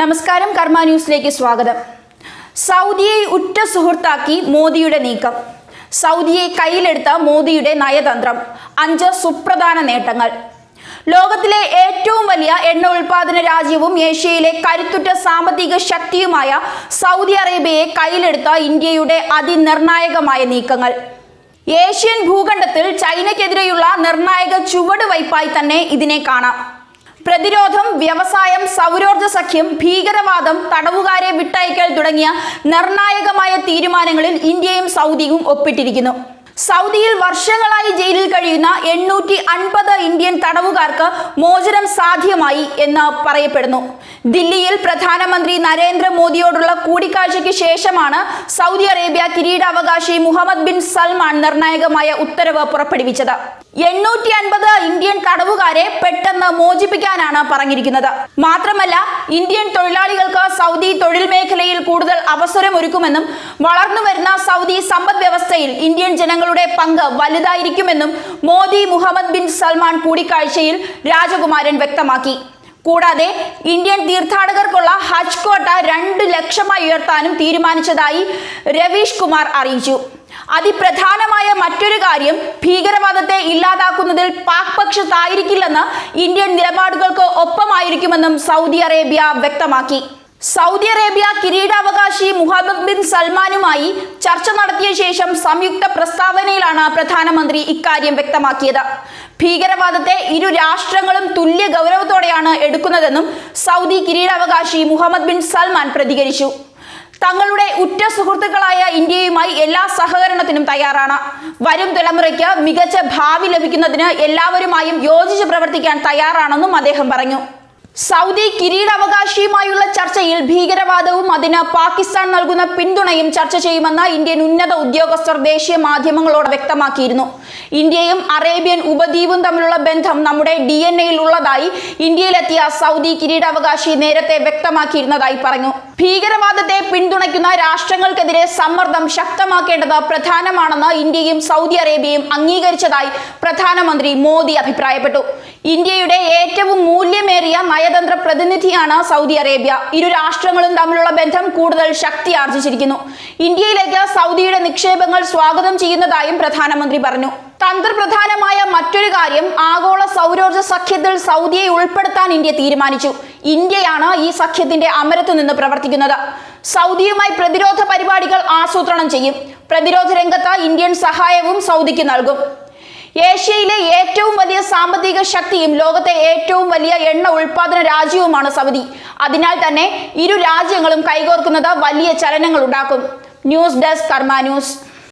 നമസ്കാരം കർമ്മ ന്യൂസിലേക്ക് സ്വാഗതം. സൗദിയെ ഉറ്റ സുഹൃത്താക്കി മോദിയുടെ നീക്കം. സൗദിയെ കയ്യിലെടുത്ത മോദിയുടെ നയതന്ത്രം. അഞ്ച് സുപ്രധാന നേട്ടങ്ങൾ. ലോകത്തിലെ ഏറ്റവും വലിയ എണ്ണ ഉൽപാദന രാജ്യവും ഏഷ്യയിലെ കരുത്തുറ്റ സാമ്പത്തിക ശക്തിയുമായ സൗദി അറേബ്യയെ കയ്യിലെടുത്ത ഇന്ത്യയുടെ അതിനിർണായകമായ നീക്കങ്ങൾ. ഏഷ്യൻ ഭൂഖണ്ഡത്തിൽ ചൈനയ്ക്കെതിരെയുള്ള നിർണായക ചുവടുവയ്പായി തന്നെ ഇതിനെ കാണാം. പ്രതിരോധം വ്യവസായം സൗരോർജ സഖ്യം ഭീകരവാദം തടവുകാരെ വിട്ടയക്കൽ തുടങ്ങിയ നിർണായകമായ തീരുമാനങ്ങളിൽ ഇന്ത്യയും സൗദിയും ഒപ്പിട്ടിരിക്കുന്നു. സൗദിയിൽ വർഷങ്ങളായി ജയിലിൽ കഴിയുന്ന എണ്ണൂറ്റി അൻപത് ഇന്ത്യൻ തടവുകാർക്ക് മോചനം സാധ്യമായി എന്ന് പറയപ്പെടുന്നു. ദില്ലിയിൽ പ്രധാനമന്ത്രി നരേന്ദ്രമോദിയോടുള്ള കൂടിക്കാഴ്ചയ്ക്ക് ശേഷമാണ് സൗദി അറേബ്യ കിരീടാവകാശി മുഹമ്മദ് ബിൻ സൽമാൻ നിർണായകമായ ഉത്തരവ് പുറപ്പെടുവിച്ചത്. എണ്ണൂറ്റി അൻപത് ഇന്ത്യൻ കടവുകാരെ പെട്ടെന്ന് മോചിപ്പിക്കാനാണ് പറഞ്ഞിരിക്കുന്നത്. മാത്രമല്ല ഇന്ത്യൻ തൊഴിലാളികൾക്ക് സൗദി തൊഴിൽ മേഖലയിൽ കൂടുതൽ അവസരമൊരുക്കുമെന്നും വളർന്നുവരുന്ന സൗദി സമ്പദ് വ്യവസ്ഥയിൽ ഇന്ത്യൻ ജനങ്ങളുടെ പങ്ക് വലുതായിരിക്കുമെന്നും മോദി മുഹമ്മദ് ബിൻ സൽമാൻ കൂടിക്കാഴ്ചയിൽ രാജകുമാരൻ വ്യക്തമാക്കി. കൂടാതെ ഇന്ത്യൻ തീർത്ഥാടകർക്കുള്ള ഹജ്ജ് കോട്ട രണ്ട് ലക്ഷമായി ഉയർത്താനും തീരുമാനിച്ചതായി രവീഷ് കുമാർ അറിയിച്ചു. അതിപ്രധാനമായ മറ്റൊരു കാര്യം ഭീകരവാദത്തെ ഇല്ലാതാക്കുന്നതിൽ പാക് പക്ഷത്തായിരിക്കില്ലെന്ന് ഇന്ത്യൻ നിലപാടുകൾക്ക് ഒപ്പമായിരിക്കുമെന്നും സൗദി അറേബ്യ വ്യക്തമാക്കി. സൗദി അറേബ്യ കിരീടാവകാശി മുഹമ്മദ് ബിൻ സൽമാനുമായി ചർച്ച നടത്തിയ ശേഷം സംയുക്ത പ്രസ്താവനയിലാണ് പ്രധാനമന്ത്രി ഇക്കാര്യം വ്യക്തമാക്കിയത്. ഭീകരവാദത്തെ ഇരു രാഷ്ട്രങ്ങളും തുല്യ ഗൗരവത്തോടെയാണ് എടുക്കുന്നതെന്നും സൗദി കിരീടാവകാശി മുഹമ്മദ് ബിൻ സൽമാൻ പ്രതികരിച്ചു. തങ്ങളുടെ ഉറ്റ സുഹൃത്തുക്കളായ ഇന്ത്യയുമായി എല്ലാ സഹകരണത്തിനും തയ്യാറാണ്. വരും തലമുറയ്ക്ക് മികച്ച ഭാവി ലഭിക്കുന്നതിന് എല്ലാവരുമായും യോജിച്ച് പ്രവർത്തിക്കാൻ തയ്യാറാണെന്നും അദ്ദേഹം പറഞ്ഞു. സൗദി കിരീടാവകാശിയുമായുള്ള ചർച്ചയിൽ ഭീകരവാദവും അതിന് പാകിസ്ഥാൻ നൽകുന്ന പിന്തുണയും ചർച്ച ചെയ്യുമെന്ന് ഇന്ത്യൻ ഉന്നത ഉദ്യോഗസ്ഥർ ദേശീയ മാധ്യമങ്ങളോട് വ്യക്തമാക്കിയിരുന്നു. ഇന്ത്യയും അറേബ്യൻ ഉപദ്വീപും തമ്മിലുള്ള ബന്ധം നമ്മുടെ ഡി എൻ എയിൽ ഉള്ളതായി ഇന്ത്യയിലെത്തിയ സൗദി കിരീടാവകാശി നേരത്തെ വ്യക്തമാക്കിയിരുന്നതായി പറഞ്ഞു. ഭീകരവാദത്തെ പിന്തുണയ്ക്കുന്ന രാഷ്ട്രങ്ങൾക്കെതിരെ സമ്മർദ്ദം ശക്തമാക്കേണ്ടത് പ്രധാനമാണെന്ന് ഇന്ത്യയും സൗദി അറേബ്യയും അംഗീകരിച്ചതായി പ്രധാനമന്ത്രി മോദി അഭിപ്രായപ്പെട്ടു. ഇന്ത്യയുടെ ഏറ്റവും മൂല്യമേറിയ നയതന്ത്ര പ്രതിനിധിയാണ് സൗദി അറേബ്യ. ഇരു രാഷ്ട്രങ്ങളും തമ്മിലുള്ള ബന്ധം കൂടുതൽ ശക്തി ആർജിച്ചിരിക്കുന്നു. ഇന്ത്യയിലേക്ക് സൗദിയുടെ നിക്ഷേപങ്ങൾ സ്വാഗതം ചെയ്യുന്നതായും പ്രധാനമന്ത്രി പറഞ്ഞു. തന്ത്രപ്രധാനമായ മറ്റൊരു കാര്യം ആഗോള സൗരോർജ സഖ്യത്തിൽ സൗദിയെ ഉൾപ്പെടുത്താൻ ഇന്ത്യ തീരുമാനിച്ചു. ഇന്ത്യയാണ് ഈ സഖ്യത്തിന്റെ അമരത്തു നിന്ന് പ്രവർത്തിക്കുന്നത്. സൗദിയുമായി പ്രതിരോധ പരിപാടികൾ ആസൂത്രണം ചെയ്യും. പ്രതിരോധ രംഗത്ത് ഇന്ത്യൻ സഹായവും സൗദിക്ക് നൽകും. ഏഷ്യയിലെ ഏറ്റവും സാമ്പത്തിക ശക്തിയും ലോകത്തെ ഏറ്റവും വലിയ എണ്ണ ഉൽപാദന രാജ്യവുമാണ് സൗദി അതിനാൽ തന്നെ ഇരു രാജ്യങ്ങളും കൈകോർക്കുന്നത് വലിയ ചലനങ്ങൾ ഉണ്ടാക്കും. News desk Karma News.